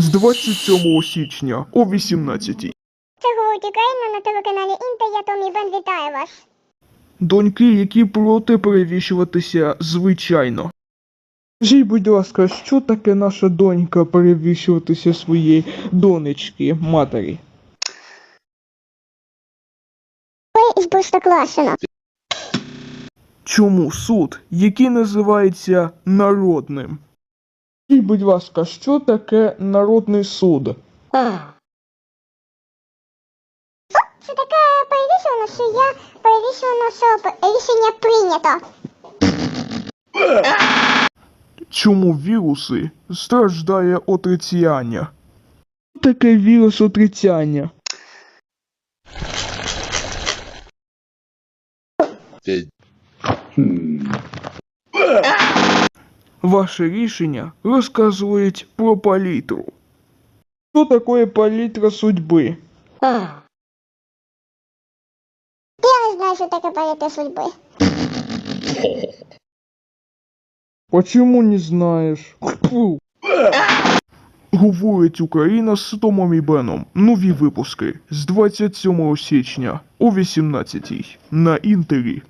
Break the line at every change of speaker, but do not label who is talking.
з 27 січня о 18
Це говорить Україна на телеканалі Інтер. Я Томі Бен вітаю вас.
Доньки, які проти перевішуватися звичайно. Скажіть, будь ласка, що таке наша донька перевішуватися своєї донечки матері?
Ви із Простоквашино.
Чому суд, який називається народним? Скажіть, будь ласка, що таке народний суд?
Це таке перевішено, що я перевішено, що рішення прийнято.
Чому віруси страждає отрицяння? Що таке вірус отрицяння? Ваше рішення розказують про палітру. Що таке палітра судьби?
Я не знаю, що таке перейти судьби.
Почему не знаєш? Говорить Україна з Томом і Беном. Нові випуски з 27 січня о 18 на інтері.